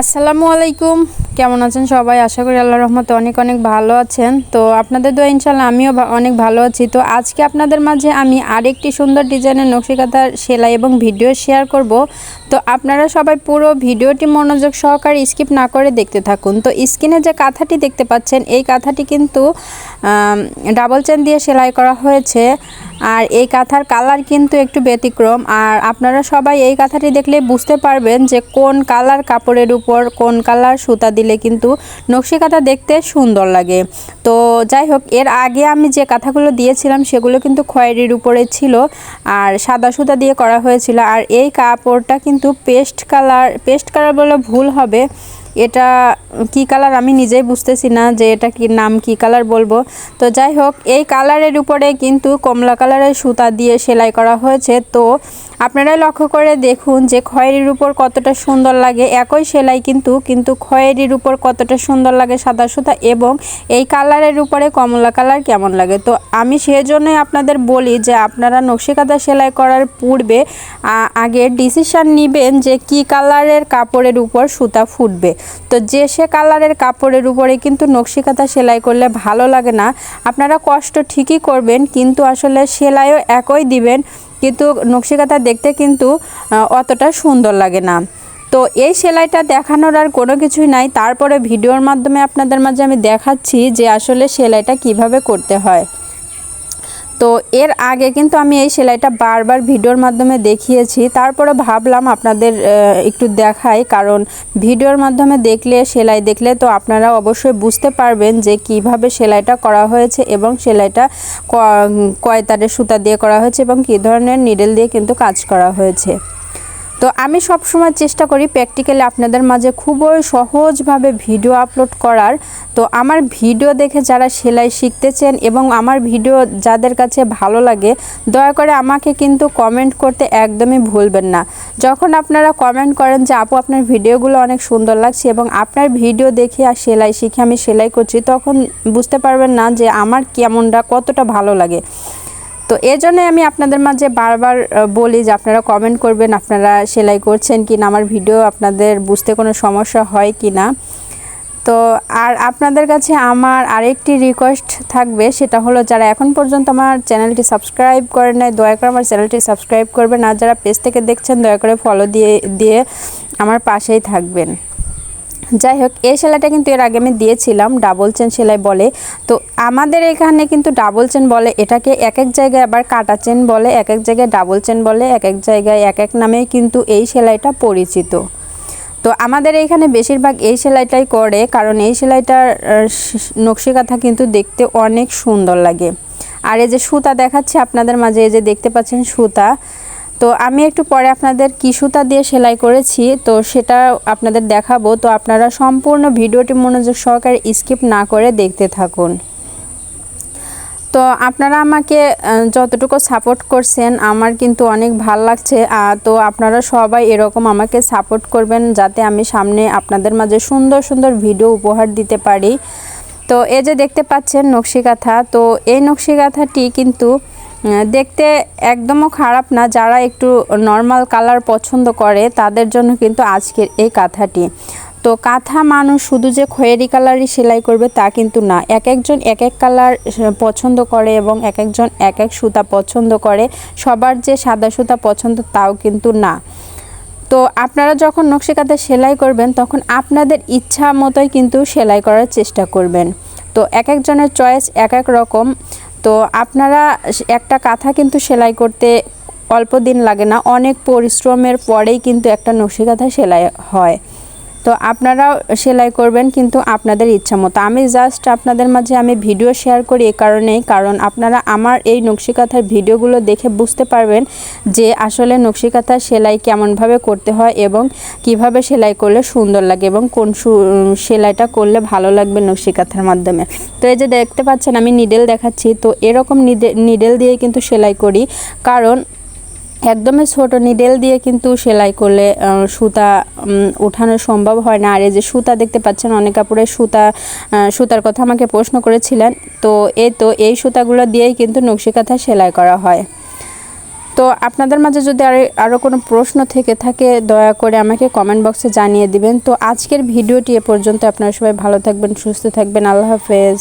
আসসালামু আলাইকুম। কেমন আছেন সবাই? আশা করি আল্লাহ রহমতে অনেক অনেক ভালো আছেন। তো আপনাদের দোয়া ইনশাল্লাহ আমিও অনেক ভালো আছি। তো আজকে আপনাদের মাঝে আমি আরেকটি সুন্দর ডিজাইনের নকশিকাতার সেলাই এবং ভিডিও শেয়ার করব। তো আপনারা সবাই পুরো ভিডিওটি মনোযোগ সহকারে স্কিপ না করে দেখতে থাকুন। তো স্ক্রিনে যে কাঁথাটি দেখতে পাচ্ছেন, এই কাঁথাটি কিন্তু ডাবল চেন দিয়ে সেলাই করা হয়েছে। আর এই কাঁথার কালার কিন্তু একটু ব্যতিক্রম। আর আপনারা সবাই এই কাঁথাটি দেখলে বুঝতে পারবেন যে কোন কালার কাপড়ের কোন কালার সুতা দিলে কিন্তু নকশি কাঁথা দেখতে সুন্দর লাগে। তো যাই হোক, এর আগে আমি যে কাঁথাগুলো দিয়েছিলাম সেগুলো কিন্তু খয়েরির উপরে ছিল আর সাদা সুতা দিয়ে করা হয়েছিল। আর এই কাপড়টা কিন্তু পেস্ট কালার পেস্ট কালার বলে ভুল হবে। এটা কি কালার আমি নিজেই বুঝতেছি না যে এটা কি নাম কি কালার বলব। তো যাই হোক, এই কালারের উপরে কিন্তু কমলা কালারের সুতা দিয়ে সেলাই করা হয়েছে। তো আপনারাই লক্ষ্য করে দেখুন যে খয়েরির উপর কতটা সুন্দর লাগে। একই সেলাই কিন্তু কিন্তু খয়েরির উপর কতটা সুন্দর লাগে সাদা সুতা এবং এই কালারের উপরে কমলা কালার কেমন লাগে। তো আমি সেজন্যই আপনাদের বলি যে আপনারা নকশিকাতা সেলাই করার পূর্বে আগে ডিসিশান নেবেন যে কি কালারের কাপড়ের উপর সুতা ফুটবে। তো যে সে কালারের কাপড়ের উপরে কিন্তু নকশিকাতা সেলাই করলে ভালো লাগে না। আপনারা কষ্ট ঠিকই করবেন, কিন্তু আসলে সেলাইও একই দিবেন। কিন্তু নকশিকাতা দেখতে কিন্তু অতটা সুন্দর লাগে না। তো এই সেলাইটা দেখানোর আর কোনো কিছুই নাই। তারপরে ভিডিওর মাধ্যমে আপনাদের মাঝে আমি দেখাচ্ছি যে আসলে সেলাইটা কীভাবে করতে হয়। তো এর আগে কিন্তু আমি এই সেলাইটা বারবার ভিডিওর মাধ্যমে দেখিয়েছি। তারপরে ভাবলাম আপনাদের একটু দেখাই। কারণ ভিডিওর মাধ্যমে দেখলে, সেলাই দেখলে তো আপনারা অবশ্যই বুঝতে পারবেন যে কীভাবে সেলাইটা করা হয়েছে এবং সেলাইটা কয়তারের কয় তারের সুতা দিয়ে করা হয়েছে এবং কী ধরনের নিডেল দিয়ে কিন্তু কাজ করা হয়েছে। তো আমি সব সময় চেষ্টা করি প্র্যাকটিক্যালি আপনাদের মাঝে খুবই সহজভাবে ভিডিও আপলোড করার। তো আমার ভিডিও দেখে যারা সেলাই শিখতেছেন এবং আমার ভিডিও যাদের কাছে ভালো লাগে, দয়া করে আমাকে কিন্তু কমেন্ট করতে একদমই ভুলবেন না। যখন আপনারা কমেন্ট করেন যে, আপু, আপনার ভিডিওগুলো অনেক সুন্দর লাগছে এবং আপনার ভিডিও দেখে আর সেলাই শিখে আমি সেলাই করছি, তখন বুঝতে পারবেন না যে আমার কেমনটা, কতটা ভালো লাগে। তো এই জন্যই আমি আপনাদের মাঝে বারবার বলি যে আপনারা কমেন্ট করবেন, আপনারা সেলাই করছেন কি না আমার ভিডিও আপনাদের বুঝতে কোনো সমস্যা হয় কি না তো আর আপনাদের কাছে আমার আরেকটি রিকোয়েস্ট থাকবে, সেটা হলো যারা এখন পর্যন্ত আমার চ্যানেলটি সাবস্ক্রাইব করেন নাই, দয়া করে আমার চ্যানেলটি সাবস্ক্রাইব করবেন। আর যারা পেজ থেকে দেখছেন, দয়া করে ফলো দিয়ে দিয়ে আমার পাশেই থাকবেন। যাই হোক, এই সেলাইটা কিন্তু এর আগে আমি দিয়েছিলাম ডাবল চেন সেলাই বলে। তো আমাদের এখানে কিন্তু ডাবল চেন বলে, এটাকে এক এক জায়গায় আবার কাটা চেন বলে এক এক জায়গায় ডাবল চেন বলে এক এক জায়গায় এক এক নামে কিন্তু এই সেলাইটা পরিচিত। তো আমাদের এইখানে বেশিরভাগ এই সেলাইটাই করে, কারণ এই সেলাইটার নকশিকাথা কিন্তু দেখতে অনেক সুন্দর লাগে। আর এই যে সুতা দেখাচ্ছি আপনাদের মাঝে, এই যে দেখতে পাচ্ছেন সুতা তো আমি একটু পরে আপনাদের কি সুতা দিয়ে সেলাই করেছি, তো সেটা আপনাদের দেখাবো। তো আপনারা সম্পূর্ণ ভিডিওটি মনোযোগ সহকারে স্কিপ না করে দেখতে থাকুন। তো আপনারা আমাকে যতটুকু সাপোর্ট করছেন, আমার কিন্তু অনেক ভালো লাগছে। তো আপনারা সবাই এরকম আমাকে সাপোর্ট করবেন যাতে আমি সামনে আপনাদের মাঝে সুন্দর সুন্দর ভিডিও উপহার দিতে পারি। তো এই যে দেখতে পাচ্ছেন নকশিকাথা, তো এই নকশিকাথাটি কিন্তু দেখতে একদমও খারাপ না। যারা একটু নর্মাল কালার পছন্দ করে, তাদের জন্য কিন্তু আজকের এই কাঁথাটি। তো কাঁথা মানুষ শুধু যে খয়েরি কালারই সেলাই করবে তা কিন্তু না। এক একজন এক এক কালার পছন্দ করে এবং এক একজন এক এক সুতা পছন্দ করে। সবার যে সাদা সুতা পছন্দ তাও কিন্তু না। তো আপনারা যখন নকশি কাঁথা সেলাই করবেন, তখন আপনাদের ইচ্ছা মতোই কিন্তু সেলাই করার চেষ্টা করবেন। তো এক একজনের চয়েস এক এক রকম। তো আপনারা একটা কাঁথা কিন্তু সেলাই করতে অল্প দিন লাগে না, অনেক পরিশ্রমের পরেই কিন্তু একটা নকশি কাঁথা সেলাই হয়। তো আপনারাও সেলাই করবেন কিন্তু আপনাদের ইচ্ছা মতো। আমি জাস্ট আপনাদের মাঝে আমি ভিডিও শেয়ার করি এই কারণেই, কারণ আপনারা আমার এই নকশিকাথার ভিডিওগুলো দেখে বুঝতে পারবেন যে আসলে নকশিকাথার সেলাই কেমনভাবে করতে হয় এবং কীভাবে সেলাই করলে সুন্দর লাগে এবং কোন সেলাইটা করলে ভালো লাগবে নকশিকাথার মাধ্যমে। তো এই যে দেখতে পাচ্ছেন আমি নিডেল দেখাচ্ছি, তো এরকম নিডেল দিয়ে কিন্তু সেলাই করি। কারণ একদমই ছোট নিডেল দিয়ে কিন্তু সেলাই করলে সুতা উঠানো সম্ভব হয় না। আর এই যে সুতা দেখতে পাচ্ছেন, অনেক কাপড়ের সুতা সুতার কথা আমাকে প্রশ্ন করেছিলেন। তো এই তো এই সুতাগুলো দিয়েই কিন্তু নকশি কাঁথা সেলাই করা হয়। তো আপনাদের মাঝে যদি আর আরও কোনো প্রশ্ন থেকে থাকে, দয়া করে আমাকে কমেন্ট বক্সে জানিয়ে দিবেন। তো আজকের ভিডিওটি এ পর্যন্ত। আপনারা সবাই ভালো থাকবেন, সুস্থ থাকবেন। আল্লাহ হাফেজ।